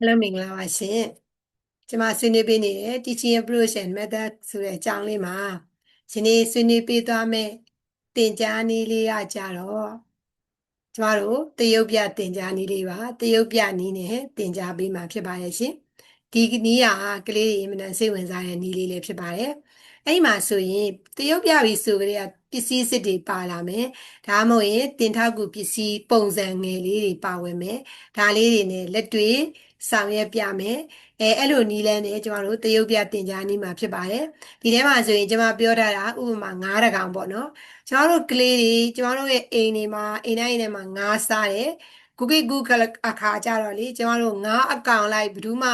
Hello မင်္ဂလာပါရှင်ကျွန်မဆွေးနွေးပေးနေတဲ့ teaching approach and method ဆိုတဲ့အကြောင်းလေးမှာဒီနေ့ဆွေးနွေးပေးသွားမယ့်သင်ကြားနည်းလေးကကြတော့ကျမတို့တရုတ်ပြသင်ကြားနည်းလေးပါတရုတ်ပြနည်းနဲ့သင်ကြားပေးမှာဖြစ်ပါရဲ့ရှင်ဒီနည်းကကလေးတွေအမှန်စိတ်ဝင်စားတဲ့နည်းလေးလေးဖြစ်ပါတယ် အဲ့မှာဆိုရင်တရုတ်ပြပြီဆိုကြတဲ့ပစ္စည်းစစ်တွေပါလာမယ်ဒါမှမဟုတ်ရင်တင်ထောက်ကူပစ္စည်းပုံစံငယ်လေးတွေပါဝင်မယ်ဒါလေးတွေနဲ့လက်တွေ့ဆောင်ရွက်ပြမယ်အဲအဲ့လိုနီးလန်းနဲ့ကျမတို့တရုတ်ပြတင်ကြားနည်းမှာဖြစ်ပါတယ်ဒီထဲမှာဆိုရင်ကျမပြောထားတာဥပမာငါးတကောင်ပေါ့နော်ကျမတို့ကလေးတွေကျမတို့ရဲ့အိမ်တွေမှာအိမ်တိုင်းအိမ်ထဲမှာငါးစားတယ်ဂူဂိဂူကအခါကြတော့လေကျမတို့ငါးအကောင်လိုက်ဘယ်သူမှ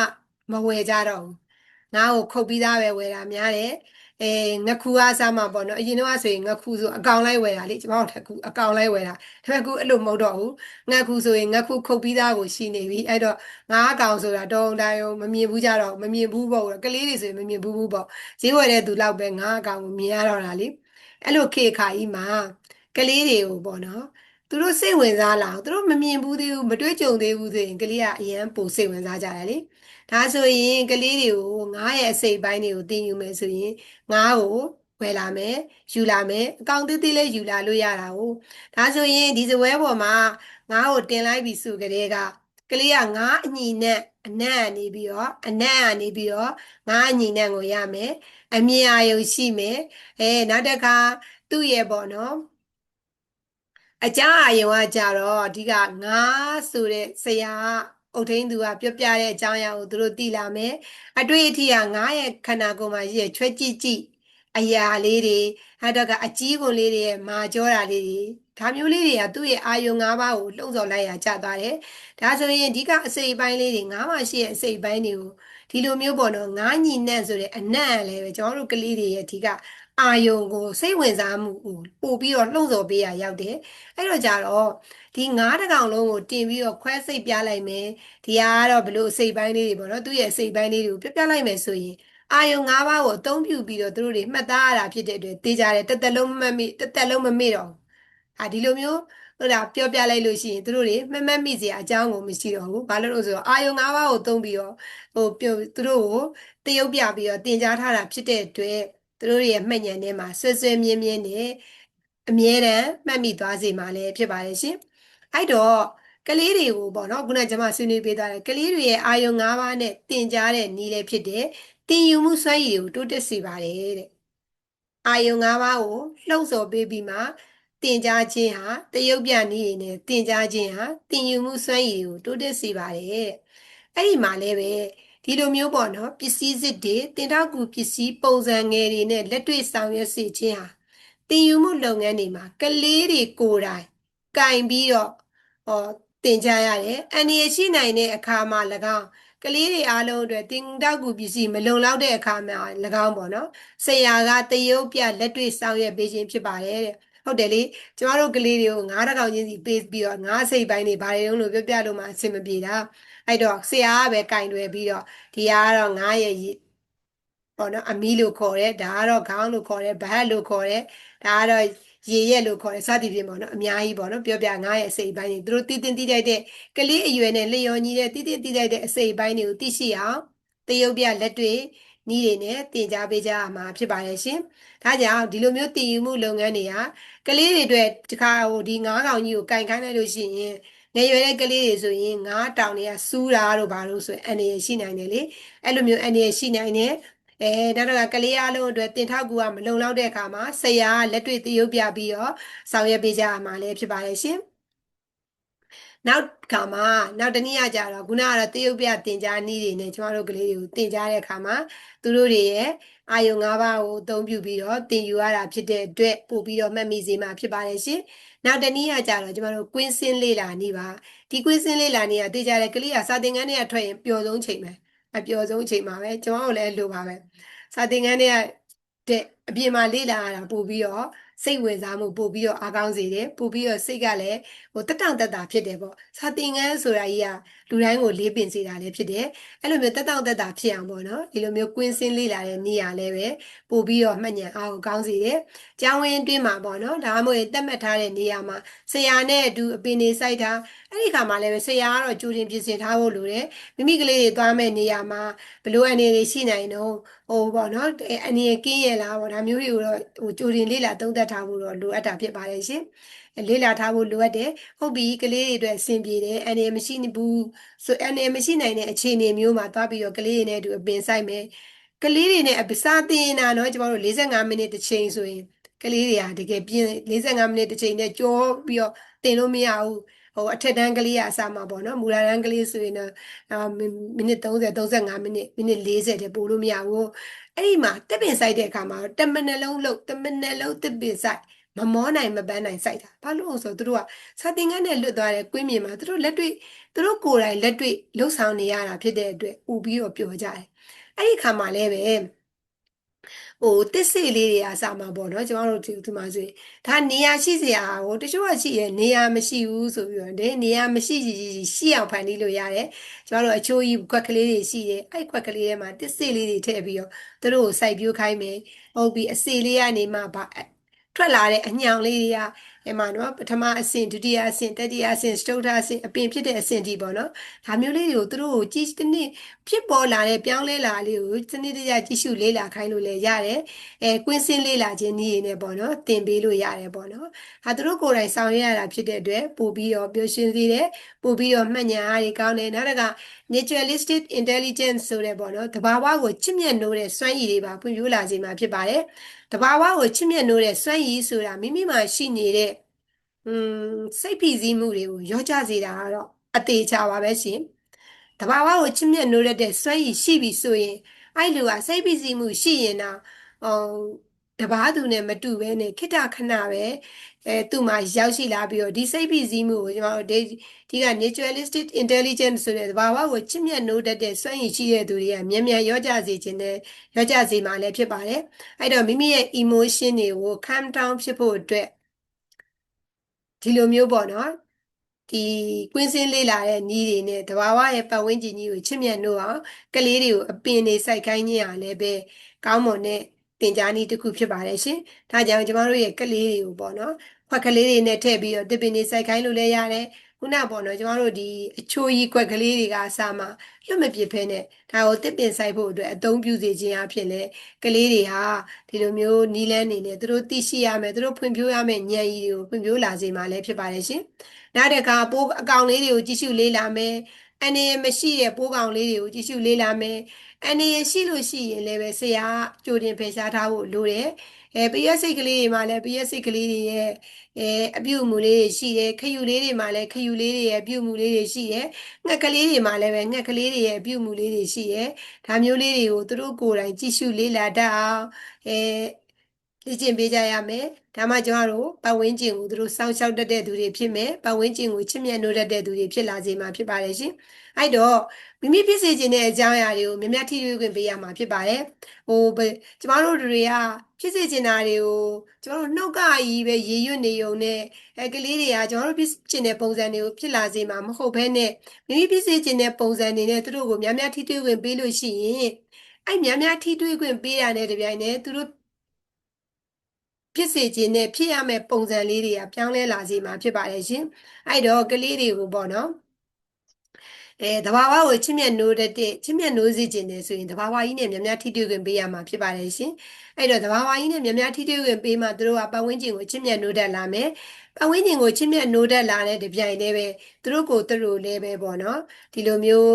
မဝယ်ကြတော့ဘူးငါ့ကိုခုတ်ပြီးသားပဲဝယ်တာများတယ် အဲငခုအားစားမှာပေါ့နော်အရင်တော့ဆိုရင်ငခုဆိုအကောင်လိုက်ဝယ်တာလေကျမတို့တက်ကူအကောင်လိုက်ဝယ်တာဒါပေမဲ့ကူအဲ့လိုမဟုတ်တော့ဘူးငခုဆိုရင်ငခုခုတ်ပြီးသားကိုရှိနေပြီအဲ့တော့ငါးအကောင်ဆိုတာတုံးတိုင်းမမြင်ဘူးကြတော့မမြင်ဘူးပေါ့ကလေးတွေဆိုရင်မမြင်ဘူးဘူးပေါ့ဈေးဝယ်တဲ့သူလောက်ပဲငါးအကောင်ကိုမြင်ရတော့တာလေအဲ့လိုခေခါကြီးမှာကလေးတွေကိုပေါ့နော်သူတို့စိတ်ဝင်စားလာအောင်သူတို့မမြင်ဘူးသေးဘူးမတွေ့ကြုံသေးဘူးဆိုရင်ကလေးကအရန်ပိုစိတ်ဝင်စားကြတယ်လေ ဒါဆိုရင်ကလေးတွေကိုငါးရဲ့အစိတ်ပိုင်းတွေကိုသင်ယူမယ်ဆိုရင်ငါးကိုဝယ်လာမယ်ယူလာမယ်အကောင်သေးသေးလေးယူလာလို့ရတာ哦ဒါဆိုရင်ဒီစပွဲပေါ်မှာငါးကိုတင်လိုက်ပြီဆိုကြတဲ့ကကလေးကငါးအညီနဲ့အနက်ကနေပြီးတော့အနက်ကနေပြီးတော့ငါးအညီနဲ့ကိုရမယ်အမြင်အာရုံရှိမယ်အဲနောက်တစ်ခါသူ့ရဲ့ပေါ့နော်အကြအာယုံကကြတော့အဓိကငါးဆိုတဲ့ဆရာ အုတ်ထင်းသူကပြောပြတဲ့အကြောင်းအရာကိုသူတို့သိလာမယ်အတွေ့အထိကငါးရဲ့ခန္ဓာကိုယ်မှာရှိတဲ့ချွဲကြည့်ကြည့်အရာလေးတွေအဲ့တော့ကအကြီးကုန်လေးတွေရဲ့မာကြောတာလေးတွေဒါမျိုးလေးတွေကသူ့ရဲ့အာယုံ၅ပါးကိုလှုံ့ဆော်လိုက်ရကြသွားတယ်ဒါဆိုရင်အဓိကအစိပ်ပိုင်းလေးတွေငါးပါးရှိရဲ့အစိပ်ပိုင်းတွေကိုဒီလိုမျိုးပေါ့နော်ငါးညီနက်ဆိုတဲ့အနက်လည်းပဲကျွန်တော်တို့ကလေးတွေရဲ့အဓိကအာယုံကိုစိတ်ဝင်စားမှုကိုပို့ပြီးတော့လှုံ့ဆော်ပေးရရောက်တယ်အဲ့တော့ကြတော့ ဒီငါးတကောင်လုံးကိုတင်ပြီးတော့ခွဲစိတ်ပြလိုက်မယ်ဒီကတော့ဘလို့စိတ်ပိုင်းလေးတွေပေါ့နော်သူ့ရဲ့စိတ်ပိုင်းလေးတွေကိုပြပြလိုက်မယ်ဆိုရင်အာယုံ၅ပါးကိုအသုံးပြုပြီးတော့သူတို့တွေမှတ်သားရတာဖြစ်တဲ့အတွက်သိကြတယ်တစ်သက်လုံးမမေ့တစ်သက်လုံးမမေ့တော့အာဒီလိုမျိုးဟိုဒါပြောပြလိုက်လို့ရှိရင်သူတို့တွေမှတ်မှတ်မိစရာအကြောင်းကိုမရှိတော့ဘူးဘာလို့လို့ဆိုတော့အာယုံ၅ပါးကိုသုံးပြီးတော့ဟိုပြောသူတို့ကိုတရုပ်ပြပြီးတော့တင် जा ထားတာဖြစ်တဲ့အတွက်သူတို့ရဲ့မှတ်ဉာဏ်ထဲမှာဆွဆွမြင်းမြင်းနဲ့အမြဲတမ်းမှတ်မိသွားစေမှာလည်းဖြစ်ပါတယ်ရှင် အဲ့တော့ကလေးတွေကိုပေါ့နော်ခုနကျွန်မဆွေးနွေးပေးထားတယ်ကလေးတွေရဲ့အာယုံ၅ပါးနဲ့တင်ကြားတဲ့နည်းလည်းဖြစ်တယ်တင်ယူမှုစွမ်းရည်ကိုတိုးတက်စေပါတယ်တဲ့အာယုံ၅ပါးကိုလှုပ်ဆော်ပေးပြီးမှတင်ကြားခြင်းဟာတရုပ်ပြနည်းတွေနဲ့တင်ကြားခြင်းဟာတင်ယူမှုစွမ်းရည်ကိုတိုးတက်စေပါတယ်တဲ့အဲ့ဒီမှာလည်းပဲဒီလိုမျိုးပေါ့နော်ပစ္စည်းစစ်တွေတင်တော့ကူပစ္စည်းပုံစံငယ်တွေနဲ့လက်တွေ့ဆောင်ရွက်စေခြင်းဟာတင်ယူမှုလုပ်ငန်းတွေမှာကလေးတွေကိုယ်တိုင်ကင်ပြီးတော့ ဟောတင်ကြရတယ်အန္တရာယ်ရှိနိုင်တဲ့အခါမှာ၎င်းကလေးတွေအားလုံးအတွက်တင်တောက်ကူပစ္စည်းမလုံလောက်တဲ့အခါမှာ၎င်းပေါ့နော်ဆရာကတရုပ်ပြလက်တွေ့ဆောင်ရွက်ပေးခြင်းဖြစ်ပါတယ်တဲ့ဟုတ်တယ်လေကျမတို့ကလေးတွေကိုငါးတကောင်ချင်းစီပေးပြီးတော့ငါးစိတ်ပိုင်းတွေဘာတွေလုံးလို့ပြောပြလို့မှအဆင်မပြေတာအဲ့တော့ဆရာကပဲကင်တွယ်ပြီးတော့ဒီကတော့ငါးရဲ့ပေါ့နော်အမီလို့ခေါ်တယ်ဒါကတော့ခေါင်းလို့ခေါ်တယ်ဘတ်လို့ခေါ်တယ်ဒါကတော့ ရေရက်လို့ခေါ်တယ်စသည်ဖြင့်ပေါ့နော်အများကြီးပေါ့နော်ပြောပြငါးရဲ့အစိပ်ပိုင်းတွေသူတို့တည်တင်တည်တိုက်တဲ့ကလေးအရွယ်နဲ့လျော်ညီတဲ့တည်တင်တည်တိုက်တဲ့အစိပ်ပိုင်းတွေကိုသိရှိအောင်တရုပ်ပြလက်တွေ့နီးတွေနဲ့တင် जा ပေးကြရမှာဖြစ်ပါရဲ့ရှင်။ဒါကြောင့်ဒီလိုမျိုးတည်ယူမှုလုပ်ငန်းတွေကကလေးတွေအတွက်ဒီခါဟိုဒီငါးကောင်ကြီးကိုကင်ခိုင်းလိုက်လို့ရှိရင်ငယ်ရွယ်တဲ့ကလေးတွေဆိုရင်ငါးတောင်တွေကစူးတာတို့ဘာလို့ဆိုရင်အန္တရာယ်ရှိနိုင်တယ်လေ။အဲ့လိုမျိုးအန္တရာယ်ရှိနိုင်တယ် အဲနောက်တော့ကလေးအားလုံးအတွက်တင်ထောက်ကူကမလုံလောက်တဲ့အခါမှာဆရာလက်တွေ့သရုပ်ပြပြီးတော့ဆောင်ရွက်ပေးကြရမှာလည်းဖြစ်ပါရဲ့ရှင်နောက်ခါမှာနောက်တနည်းအားကြတော့ခုနကတော့တရုပ်ပြတင် जा နည်းတွေနဲ့ကျမတို့ကလေးတွေကိုတင် जा တဲ့အခါမှာသူတို့တွေရဲ့အာယုံ၅ပါးကိုအသုံးပြုပြီးတော့တင်ယူရတာဖြစ်တဲ့အတွက်ပို့ပြီးတော့မှတ်မိစေမှာဖြစ်ပါတယ်ရှင်နောက်တနည်းအားကြတော့ကျမတို့ကွင်းစင်းလေးလာနေပါဒီကွင်းစင်းလေးလာနေကသိကြတဲ့ကလေးကစာသင်ခန်းထဲကထွက်ရင်ပျော်ဆုံးချိန်ပဲ အပျော်ဆုံးချိန်မှာပဲကျမတို့လည်းလိုပါပဲစာသင်ခန်းထဲကအပြင်မှာလေ့လာရတာပို့ပြီးတော့စိတ်ဝင်စားမှုပို့ပြီးတော့အားကောင်းစေတယ်ပို့ပြီးတော့စိတ်ကလည်းဟိုတက်တောင့်တက်တာဖြစ်တယ်ပေါ့စာသင်ခန်းဆိုတာကြီးကလူတိုင်းကိုလေးပင်စေတာလည်းဖြစ်တယ်အဲ့လိုမျိုးတက်တောင့်တက်တာဖြစ်အောင်ပေါ့နော်ဒီလိုမျိုးကွင်းစင်းလေးလာတဲ့နေရာလည်းပဲပို့ပြီးတော့မှတ်ဉာဏ်အားကိုကောင်းစေတယ်ကျောင်းဝင်းအတွင်းမှာပေါ့နော်ဒါမှမဟုတ်တက်မှတ်ထားတဲ့နေရာမှာဆရာနဲ့အတူအပင်နေစိုက်တာအဲ့ဒီခါမှာလည်းပဲဆရာကတော့ကြိုတင်ပြင်ဆင်ထားဖို့လိုတယ်မိမိကလေးတွေသွားမဲ့နေရာမှာဘလို့အနေတွေရှိနိုင်တော့ဟိုပေါ့နော်အနေကင်းရလားပေါ့ဒါမျိုးတွေကိုတော့ဟိုကြိုတင်လေ့လာသုံးသပ်ထားဖို့တော့လိုအပ်တာဖြစ်ပါတယ်ရှင်လေ့လာထားဖို့လိုအပ်တယ်ဟုတ်ပြီကလေးတွေအတွက်အဆင်ပြေတယ်အနေမရှိဘူးဆိုအနေမရှိနိုင်တဲ့အခြေအနေမျိုးမှာသွားပြီးတော့ကလေးတွေနဲ့အတူအပင်ဆိုင်မယ်ကလေးတွေနဲ့အစားသင်တာနော်ကျမတို့45မိနစ်တစ်ချိန်ဆိုရင်ကလေးတွေဟာတကယ်ပြင်း45မိနစ်တစ်ချိန်နဲ့ကြောပြီးတော့တင်လို့မရဘူး ဟိုအထက်တန်းကလေးကအစားမှာပေါ့နော်မူလာတန်းကလေးဆိုရင်တော့မိနစ်30 35မိနစ်မိနစ်40တဲ့ပို့လို့မရဘူးအဲ့ဒီမှာတက်ပင်ဆိုင်တဲ့အခါမှာတမနလုံးလုံးတမနလုံးတက်ပင်ဆိုင်မမောနိုင်မပန်းနိုင်စိုက်တာဘာလို့ဆိုသူတို့ကစာသင်ခန်းနဲ့လွတ်သွားတဲ့ကွင်းမြေမှာသူတို့လက်တွေ့သူတို့ကိုယ်တိုင်လက်တွေ့လှုပ်ဆောင်နေရတာဖြစ်တဲ့အတွက်ဥပြီးတော့ပြောကြတယ်အဲ့ဒီခါမှာလည်းပဲ ဟိုတစ်စိလေးတွေအစားမှာပေါ့နော်ကျွန်တော်တို့ဒီမှာဆိုရင်ဒါနေရာရှိစရာဟိုတချို့ကရှိရနေရာမရှိဘူးဆိုပြီးတော့နေရာမရှိရှိအောင်ဖန်တီးလို့ရတယ်ကျွန်တော်တို့အချိုးကြီးခွက်ကလေးတွေရှိတယ်အဲ့ခွက်ကလေးထဲမှာတစ်စိလေးတွေထည့်ပြီးတော့သူတို့ကိုစိုက်ပြိုးခိုင်းမယ်ဟုတ်ပြီအစီလေးကနေမှဗထွက်လာတဲ့အညောင်လေးတွေက အဲမှာနော်ပထမအဆင့်ဒုတိယအဆင့်တတိယအဆင့်စတုတ္ထအဆင့်အပင်ဖြစ်တဲ့အဆင့်ဒီပေါ့နော်ဒါမျိုးလေးတွေကိုသူတို့ကိုကြည့်တစ်နှစ်ဖြစ်ပေါ်လာတဲ့ပြောင်းလဲလာလေးကိုစနစ်တကျကြည့်ရှုလေးလာခိုင်းလို့လည်းရတယ်အဲကွင်းစင်းလေးလာခြင်းနည်းရင်းနဲ့ပေါ့နော်သင်ပေးလို့ရတယ်ပေါ့နော်ဟာသူတို့ကိုယ်တိုင်ဆောင်ရွက်ရတာဖြစ်တဲ့အတွက်ပို့ပြီးတော့ပျော်ရွှင်စေတယ်ပို့ပြီးတော့မှတ်ဉာဏ်အားတွေကောင်းတယ်နောက်တစ်ခါ naturalistic intelligence ဆိုတဲ့ပေါ့နော်တဘာဝကိုချစ်မြတ်နိုးတဲ့စွမ်းရည်တွေပါဖွံ့ဖြိုးလာစေမှာဖြစ်ပါတယ်တဘာဝကိုချစ်မြတ်နိုးတဲ့စွမ်းရည်ဆိုတာမိမိမှာရှိနေတဲ့ อืมစိတ်ဖိစီးမှုတွေကိုရောကြစေတာကတော့အသေးချာပါပဲရှင်တဘာဝကိုချစ်မြတ်နိုးတဲ့စွမ်းရည်ရှိပြီဆိုရင်အဲ့လူကစိတ်ဖိစီးမှုရှိရင်တော့ဟောတဘာသူနဲ့မတူဘဲနဲ့ခိတခဏပဲအဲသူ့မှာရောက်ရှိလာပြီးတော့ဒီစိတ်ဖိစီးမှုကိုကျွန်တော်တို့ဒီဒီက naturalistic intelligence ဆိုတဲ့ဘာဝကိုချစ်မြတ်နိုးတတ်တဲ့စွမ်းရည်ရှိတဲ့သူတွေကမြန်မြန်ရောကြစေခြင်းနဲ့ရောကြစေမှာလည်းဖြစ်ပါတယ်အဲ့တော့မိမိရဲ့ emotion တွေကို calm down ဖြစ်ဖို့အတွက် ဒီလိုမျိုးပေါ့နော်ဒီကွင်းစင်းလေးလာတဲ့နီးတွေနဲ့တဘာဝရဲ့ပတ်ဝန်းကျင်ကြီးကိုချစ်မြတ်နိုးအောင်ကလေးတွေကိုအပင်တွေစိုက်ခိုင်းခြင်းအားလည်းပဲကောင်းမွန်တဲ့တင်ကြားနည်းတစ်ခုဖြစ်ပါတယ်ရှင်။ဒါကြောင့်ကျမတို့ရဲ့ကလေးတွေကိုပေါ့နော်ခွက်ကလေးတွေနဲ့ထည့်ပြီးတော့တစ်ပင်တွေစိုက်ခိုင်းလို့လည်းရတယ်။ ခုနပေါ့နော်ကျမတို့ဒီအချိုးကြီးခွက်ကလေးတွေကအစားမှာလွတ်မပစ်ဖဲနဲ့ဒါကိုတစ်ပင်စိုက်ဖို့အတွက်အသုံးပြုစေခြင်းအဖြစ်လဲကလေးတွေဟာဒီလိုမျိုးနီးလန်းနေနဲ့သူတို့သိရှိရမယ်သူတို့ဖွံ့ဖြိုးရမယ်ဉာဏ်ရည်တွေကိုဖွံ့ဖြိုးလာစေမှာလည်းဖြစ်ပါတယ်ရှင်။နောက်တစ်ခါပိုးအကောင်လေးတွေကိုကြည့်ရှုလေးလာမယ်။ အနေမရှိတဲ့ပိုးကောင်လေးတွေကိုကြည့်ရှုလေးလာမယ်။အနေရှိလို့ရှိရင်လည်းပဲဆရာကြိုတင်ဖယ်ရှားထားဖို့လိုတယ်။အဲပရက်စိတ်ကလေးတွေမှာလည်းပရက်စိတ်ကလေးတွေရဲ့အဲအပြုအမူလေးတွေရှိတယ်ခယူလေးတွေမှာလည်းခယူလေးတွေရဲ့အပြုအမူလေးတွေရှိတယ်ငှက်ကလေးတွေမှာလည်းပဲငှက်ကလေးတွေရဲ့အပြုအမူလေးတွေရှိတယ်ဒါမျိုးလေးတွေကိုသူတို့ကိုယ်တိုင်ကြည့်ရှုလေ့လာတတ်အောင်အဲ လေ့ကျင့်ပေးကြရမယ်ဒါမှကျွန်တော်တို့ပတ်ဝန်းကျင်ကိုသူတို့စောင့်ရှောက်တတ်တဲ့သူတွေဖြစ်မယ်ပတ်ဝန်းကျင်ကိုချစ်မြတ်နိုးတတ်တဲ့သူတွေဖြစ်လာစေမှာဖြစ်ပါတယ်ရှင်အဲ့တော့မိမိဖြစ်စေခြင်းတဲ့အကြောင်းအရာတွေကိုမြတ်မြတ်ထိတွေ့ခွင့်ပေးရမှာဖြစ်ပါတယ်ဟိုကျမတို့တွေကဖြစ်စေခြင်းတာတွေကိုကျမတို့နှုတ်ကကြီးပဲရေရွတ်နေုံနဲ့အဲကလေးတွေကကျမတို့ဖြစ်ခြင်းတဲ့ပုံစံတွေကိုဖြစ်လာစေမှာမဟုတ်ဘဲနဲ့မိမိဖြစ်စေခြင်းတဲ့ပုံစံတွေနဲ့သူတို့ကိုမြတ်မြတ်ထိတွေ့ခွင့်ပေးလို့ရှိရင်အဲ့မြတ်မြတ်ထိတွေ့ခွင့်ပေးရတဲ့တပြိုင်တည်းသူတို့ ဖြစ်စေခြင်းနဲ့ဖြစ်ရမယ့်ပုံစံလေးတွေကပြောင်းလဲလာစေမှာဖြစ်ပါတယ်ရှင်အဲ့တော့ကလေးတွေကိုပေါ့နော်အဲတဘာဝကိုချစ်မြတ်နိုးတဲ့ချစ်မြတ်နိုးစေခြင်းနဲ့ဆိုရင်တဘာဝကြီးနဲ့မြများထိတွေ့ခွင့်ပေးရမှာဖြစ်ပါတယ်ရှင်အဲ့တော့တဘာဝကြီးနဲ့မြများထိတွေ့ခွင့်ပေးမှသူတို့ကပတ်ဝန်းကျင်ကိုချစ်မြတ်နိုးတတ်လာမယ်ပတ်ဝန်းကျင်ကိုချစ်မြတ်နိုးတတ်လာတဲ့တပြိုင်တည်းပဲသူတို့ကိုသူတို့လည်းပဲပေါ့နော်ဒီလိုမျိုး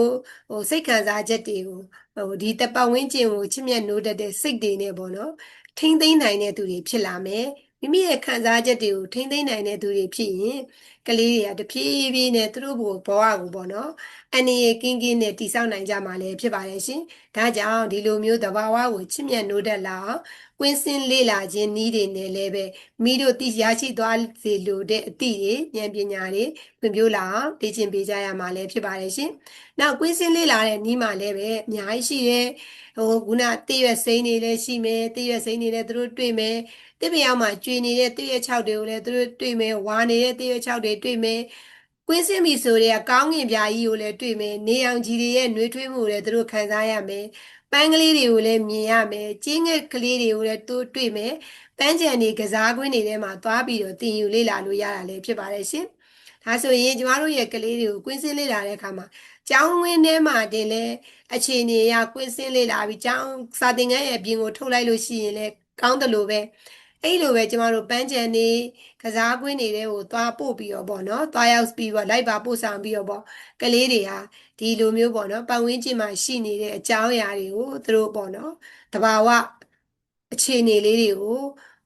ဟိုစိတ်ခံစားချက်တွေကိုဟိုဒီတပတ်ဝန်းကျင်ကိုချစ်မြတ်နိုးတတ်တဲ့စိတ်တွေနဲ့ပေါ့နော် ထိမ့်သိမ့်နိုင်တဲ့သူတွေဖြစ်လာမယ်မိမိရဲ့ခံစားချက်တွေကိုထိမ့်သိမ့်နိုင်တဲ့သူတွေဖြစ်ရင်ကလေးတွေကတဖြည်းဖြည်းနဲ့သူတို့ဘဝကိုပေါ့နော်အနေရကင်းကင်းနဲ့တည်ဆောက်နိုင်ကြမှာလည်းဖြစ်ပါတယ်ရှင်။ဒါကြောင့်ဒီလိုမျိုးသဘာဝကိုချစ်မြတ်နိုးတတ်လာအောင် ကွင်းစင်းလေ့လာခြင်းနည်းတွေနဲ့လည်းပဲမိတို့သိရရှိသွားစေလိုတဲ့အသည့်တွေဉာဏ်ပညာတွေဖွံ့ဖြိုးလာအောင်လေ့ကျင့်ပေးကြရမှာလည်းဖြစ်ပါတယ်ရှင်။နောက်ကွင်းစင်းလေ့လာတဲ့နည်းမှာလည်းပဲအများကြီးရှိတယ်။ဟိုခုနတည့်ရွက်စိမ်းတွေလည်းရှိမယ်တည့်ရွက်စိမ်းတွေလည်းသူတို့တွေ့မယ်။တစ်ပြောင်မှာကျွေနေတဲ့တည့်ရွက်6တွေကိုလည်းသူတို့တွေ့မယ်။ဝါနေတဲ့တည့်ရွက်6တွေတွေ့မယ်။ကွင်းစင်းပြီဆိုတဲ့ကောင်းငင်ပြာကြီးကိုလည်းတွေ့မယ်။နေအောင်ကြီးတွေရဲ့နှွေးထွေးမှုကိုလည်းသူတို့ခံစားရမယ်။ ပန်းကလေးတွေကိုလည်းမြင်ရမယ်။ကျင်းငယ်ကလေးတွေကိုလည်းသူတွေ့မယ်။ပန်းချံတွေကစားကွင်းတွေထဲမှာသွားပြီးတော့တင်ယူလေ့လာလို့ရတာလည်းဖြစ်ပါတယ်ရှင်။ဒါဆိုရင်ကျမတို့ရဲ့ကလေးတွေကိုကွင်းစင်းလေ့လာတဲ့အခါမှာကျောင်းဝင်းထဲမှာတင်လဲအခြေအနေအရကွင်းစင်းလေ့လာပြီးကျောင်းစာသင်ခန်းရဲ့အပြင်ကိုထုတ်လိုက်လို့ရှိရင်လည်းကောင်းတယ်လို့ပဲ အဲ့လိုပဲကျမတို့ပန်းချံနေကစားကွင်းတွေကိုသွားပို့ပြီးတော့ပေါ့နော်သွားရောက်ပြီးတော့လိုက်ပါပို့ဆောင်ပြီးတော့ပေါ့ကလေးတွေဟာဒီလိုမျိုးပေါ့နော်ပတ်ဝန်းကျင်မှာရှိနေတဲ့အကြောင်းအရာတွေကိုသူတို့ပေါ့နော်တဘာဝအခြေအနေလေးတွေကို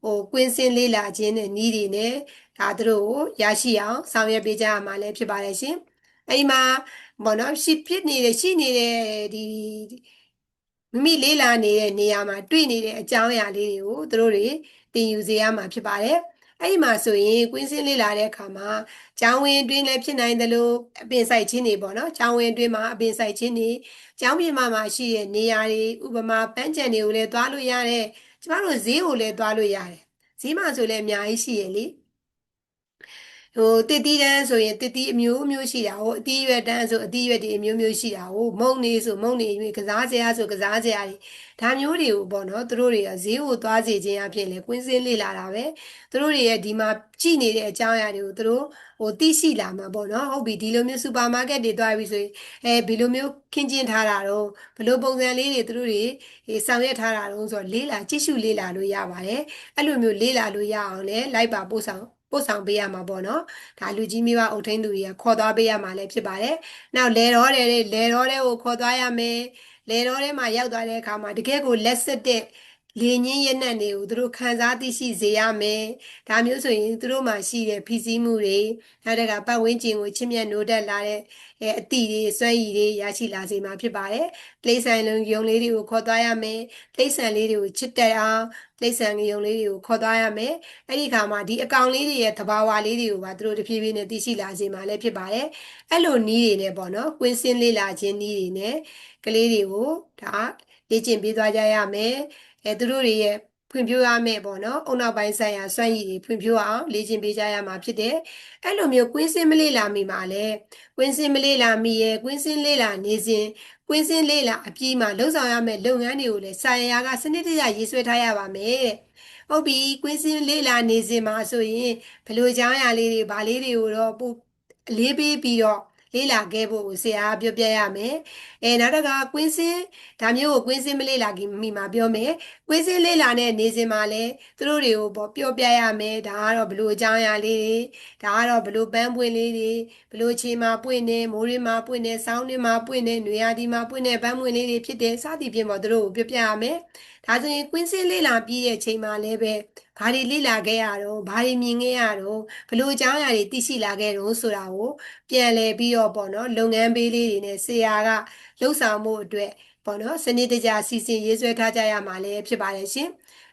ဟိုကွင်းစင်းလေးလာခြင်းနဲ့ဤတွေနဲ့ဒါသူတို့ကိုရရှိအောင်ဆောင်ရွက်ပေးကြရမှာလည်းဖြစ်ပါတယ်ရှင်အဲဒီမှာပေါ့နော်ရှိဖြစ်နေတဲ့ရှိနေတဲ့ဒီမိမိလေးလာနေတဲ့နေရာမှာတွေ့နေတဲ့အကြောင်းအရာလေးတွေကိုသူတို့တွေ သင်ယူစေရမှာဖြစ်ပါတယ်အဲ့ဒီမှာဆိုရင်ကွင်းစင်းလေးလာတဲ့အခါမှာကျောင်းဝင်အတွင်းလည်းဖြစ်နိုင်တယ်လို့အပင်ဆိုင်ချင်းတွေပေါ့နော်ကျောင်းဝင်အတွင်းမှာအပင်ဆိုင်ချင်းတွေကျောင်းပြင်မှာမှာရှိတဲ့နေရာတွေဥပမာပန်းချံတွေကိုလည်းသွားလို့ရတယ်ကျမတို့ဈေးကိုလည်းသွားလို့ရတယ်ဈေးမှာဆိုလည်းအများကြီးရှိရလေ ဟိုတစ်တီးတန်းဆိုရင်တစ်တီးအမျိုးမျိုးရှိတာဟိုအတီးရွက်တန်းဆိုအတီးရွက်တွေအမျိုးမျိုးရှိတာဟိုမုံနေဆိုမုံနေကစားစရာဆိုကစားစရာတွေဒါမျိုးတွေကိုပေါ့နော်သူတို့တွေကဈေးကိုသွားစေခြင်းအဖြစ်လေကွင်းစင်းလေ့လာတာပဲသူတို့တွေရဲ့ဒီမှာကြည့်နေတဲ့အကြောင်းအရာတွေကိုသူတို့ဟိုသိရှိလာမှာပေါ့နော်ဟုတ်ပြီဒီလိုမျိုးစူပါမားကတ်တွေသွားပြီဆိုရင်အဲဘယ်လိုမျိုးခင်းကျင်းထားတာတော့ဘယ်လိုပုံစံလေးတွေသူတို့တွေဆောင်ရွက်ထားတာတော့ဆိုတော့လေးလာကြည့်ရှုလေးလာလို့ရပါတယ်အဲ့လိုမျိုးလေးလာလို့ရအောင်လေလိုက်ပါပို့ဆောင် ပို့ဆောင်ပေးရမှာပေါ့နော်ဒါလူကြီးမိဘအုပ်ထိန်းသူတွေကခေါ်သွားပေးရမှာလည်းဖြစ်ပါတယ်နောက်လေတော်တဲ့လေတော်တဲ့ကိုခေါ်သွားရမယ်လေတော်ထဲမှာရောက်သွားတဲ့အခါမှာတကယ်ကိုလက်စစ်တဲ့ လေညင်းရနက်တွေကိုသူတို့ခံစားသိရှိစေရမယ်။ဒါမျိုးဆိုရင်သူတို့မှာရှိတဲ့ဖိစီးမှုတွေနောက်တကပတ်ဝန်းကျင်ကိုချစ်မြတ်နိုးတက်လာတဲ့အသည့်တွေစွမ်းရည်တွေရရှိလာစေမှာဖြစ်ပါတယ်။တိရစ္ဆာန်လုံးယုံလေးတွေကိုခေါ်သွားရမယ်။တိရစ္ဆာန်လေးတွေကိုချစ်တက်အောင်တိရစ္ဆာန်ယုံလေးတွေကိုခေါ်သွားရမယ်။အဲ့ဒီခါမှာဒီအကောင်လေးတွေရဲ့သဘာဝလေးတွေကိုပါသူတို့တဖြည်းဖြည်းနဲ့သိရှိလာစေမှာလည်းဖြစ်ပါတယ်။အဲ့လိုနီးတွေနဲ့ပေါ့နော်။ကွင်းစင်းလေးလာခြင်းနီးတွေနဲ့ကလေးတွေကိုဒါ လေ့ကျင့်ပေးသွားကြရမယ်။အဲသူတို့တွေရဲ့ဖွံ့ဖြိုးရမယ်ပေါ့နော်။အုံနောက်ပိုင်းဆိုင်ရာစွမ်းရည်တွေဖွံ့ဖြိုးအောင်လေ့ကျင့်ပေးကြရမှာဖြစ်တယ်။အဲ့လိုမျိုးကွင်းစင်းမလေးလာမိမှာလဲကွင်းစင်းမလေးလာမိရဲ့ကွင်းစင်းလေးလာနေစဉ်ကွင်းစင်းလေးလာအပြီးမှာလှုပ်ဆောင်ရမယ့်လုပ်ငန်းတွေကိုလည်းစာရရာကစနစ်တကျရေးဆွဲထားရပါမယ်တဲ့။ဟုတ်ပြီကွင်းစင်းလေးလာနေစဉ်မှာဆိုရင်ဘယ်လိုကြောင်းရာလေးတွေဗာလေးတွေကိုတော့ပို့အလေးပေးပြီးတော့ လေ့လာခဲ့ဖို့ဆရာပြောပြရမယ်။အဲနောက်တစ်ခါကွင်းစင်းဒါမျိုးကိုကွင်းစင်းမလေ့လာခင်မိမှာပြောမယ်။ကွင်းစင်းလေ့လာတဲ့နေစဉ်မှာလည်းသူတို့တွေကိုပေါ့ပြောပြရမယ်။ဒါကတော့ဘလို့အကြောင်းအရာလေးတွေဒါကတော့ဘလို့ပန်းပွင့်လေးတွေဘလို့ခြေမှာပွင့်နေမိုးရင်းမှာပွင့်နေဆောင်းရင်းမှာပွင့်နေနွေရာသီမှာပွင့်နေပန်းပွင့်လေးတွေဖြစ်တယ်စသည်ဖြင့်ပေါ့သူတို့ကိုပြောပြရမယ်။ဒါဆိုရင်ကွင်းစင်းလေ့လာပြီးတဲ့ချိန်မှာလည်းပဲ ဘာတွေလေ့လာခဲ့ရတော့ဘာတွေမြင်ခဲ့ရတော့ဘလို့အကြောင်းအရာတွေသိရှိလာခဲ့တော့ဆိုတာကိုပြန်လည်ပြီးတော့ပေါ့နော်လုပ်ငန်းပေးလေးတွေနဲ့ဆရာကလှုပ်ဆောင်မှုအတွက်ပေါ့နော်စနစ်တကျစီစဉ်ရေးဆွဲထားကြရမှာလည်းဖြစ်ပါတယ်ရှင်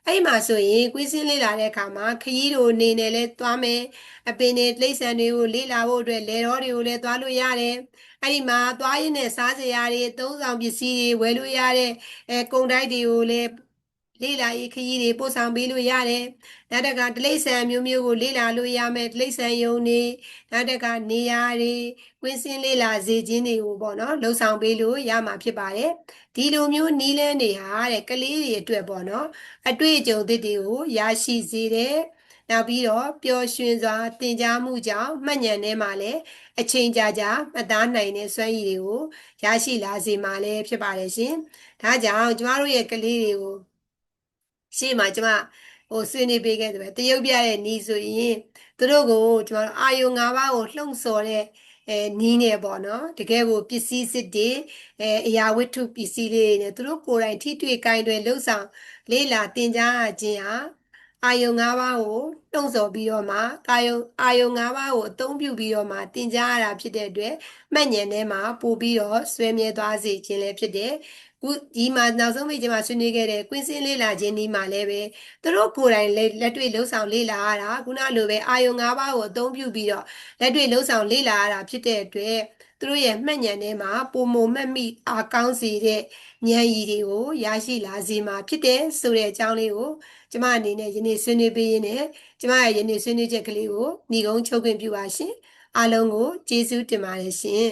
အဲ့မှာဆိုရင်ကွင်းစင်းလေ့လာတဲ့အခါမှာခရီးတို့နေနဲ့လဲသွားမယ်အပင်တွေတိရစ္ဆာန်တွေကိုလေ့လာဖို့အတွက်လေတော်တွေကိုလည်းသွားလို့ရတယ်အဲ့ဒီမှာသွားရင်းနဲ့စားစရာတွေသုံးဆောင်ပစ္စည်းတွေဝယ်လို့ရတဲ့အဲကုန်တိုက်တွေကိုလည်း လေ့လာရေးခရီးတွေပို့ဆောင်ပေးလို့ရတယ်။နောက်တကဒလိဆန်မျိုးမျိုးကိုလေ့လာလို့ရမယ်ဒလိဆန်ယုံနေနောက်တကနေရာတွေကွင်းစင်းလေ့လာစေခြင်းတွေကိုပေါ့နော်လှုံ့ဆော်ပေးလို့ရမှာဖြစ်ပါတယ်။ဒီလိုမျိုးနီးလန်းတွေဟာတဲ့ကလေးတွေအတွက်ပေါ့နော်အတွေ့အကြုံသစ်တွေကိုရရှိစေတယ်။နောက်ပြီးတော့ပျော်ရွှင်စွာသင်ကြားမှုကြောင့်မှတ်ဉာဏ်ထဲမှာလည်းအချိန်ကြာကြာမှတ်သားနိုင်တဲ့စွမ်းရည်တွေကိုရရှိလာစေမှာလည်းဖြစ်ပါတယ်ရှင်။ဒါကြောင့်ကျမတို့ရဲ့ကလေးတွေကို ရှေ့မှာကျမဟိုဆွေးနွေးပေးခဲ့တယ်ပဲတရုတ်ပြတဲ့နီးဆိုရင်သူတို့ကိုကျမတို့အာယုံ၅ပါးကိုလှုံ့ဆော်တဲ့အဲနီးနေပေါ့နော်တကယ်ကိုပစ္စည်းစစ်တွေအဲအရာဝတ္ထုပစ္စည်းလေးတွေနဲ့သူတို့ကိုယ်တိုင်ထိတွေ့ကင်တွေလှုပ်ဆောင် လေးလာတင်ကြားခြင်းဟာ အာယုံ၅ပါးကိုတုံ့ဆော်ပြီးတော့မှကာယုံအာယုံ၅ပါးကိုအသုံးပြုပြီးတော့မှတင်ကြားရတာဖြစ်တဲ့အတွက်မှတ်ဉာဏ်ထဲမှာပို့ပြီးတော့ဆွဲမြဲသွားစေခြင်းလည်းဖြစ်တယ်ခုဒီမှာနောက်ဆုံးမိတ်ကျမဆွေးနွေးခဲ့တဲ့ကွင်းစင်းလေးလာခြင်းဒီမှာလည်းပဲသူတို့ကိုယ်တိုင်လက်လက်တွေ့လှုပ်ဆောင်လေ့လာရတာခုနလိုပဲအာယုံ၅ပါးကိုအသုံးပြုပြီးတော့လက်တွေ့လှုပ်ဆောင်လေ့လာရတာဖြစ်တဲ့အတွက် သူတို့ရဲ့မှတ်ဉာဏ်ထဲမှာပုံမမှတ်မိအားကောင်းစေတဲ့ဉာဏ်ရည်တွေကိုရရှိလာစေမှာဖြစ်တယ်ဆိုတဲ့အကြောင်းလေးကိုကျမအနေနဲ့ယနေ့ဆွေးနွေးပေးရင်းနဲ့ကျမရဲ့ယနေ့ဆွေးနွေးချက်ကလေးကိုညီကုန်းချုပ်ခွင့်ပြုပါရှင်အားလုံးကိုကျေးဇူးတင်ပါတယ်ရှင်